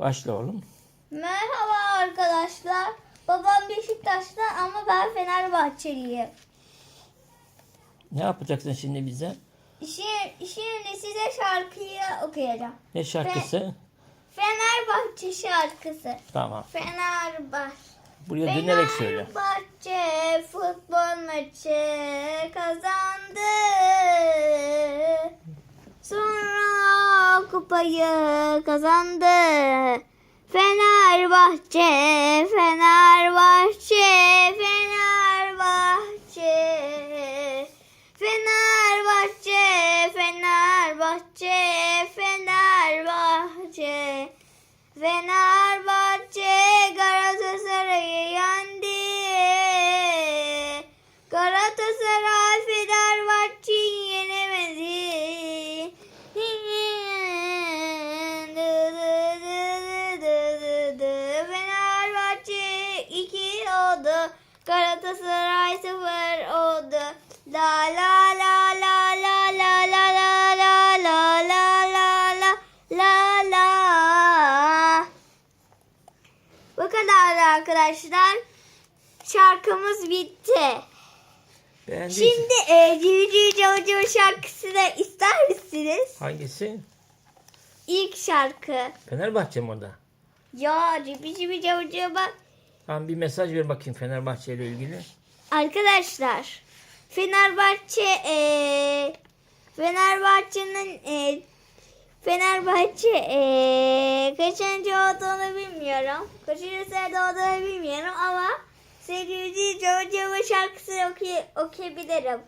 Başla oğlum. Merhaba arkadaşlar. Babam Beşiktaş'ta ama ben Fenerbahçeliyim. Ne yapacaksın şimdi bize? Şimdi, şimdi size şarkıyı okuyacağım. Ne şarkısı? Fenerbahçe şarkısı. Tamam. Fenerbahçe. Buraya dönerek söyle. Fenerbahçe futbol maçı kazandı. Kupayı kazandı. Fenerbahçe, Fenerbahçe, Fenerbahçe. Fenerbahçe, Fenerbahçe, Fenerbahçe. Fenerbahçe oldu. Galatasaray 0 oldu. La la la la la la la la la la la la la la la Bu kadar arkadaşlar. Şarkımız bitti. Beğendiysen. Şimdi e, Civciv Cavcıv şarkısını ister misiniz? Hangisi? İlk şarkı. Fenerbahçe mi o da? Ya Civciv Cavcıv bak. Tamam bir mesaj ver bakayım Fenerbahçe ile ilgili. Arkadaşlar Fenerbahçe e, Fenerbahçe'nin e, Fenerbahçe e, kaçıncı olduğunu bilmiyorum. Kaçıncı sırada olduğunu bilmiyorum ama sevgili Jojo şarkısını okuy- okuyabilirim.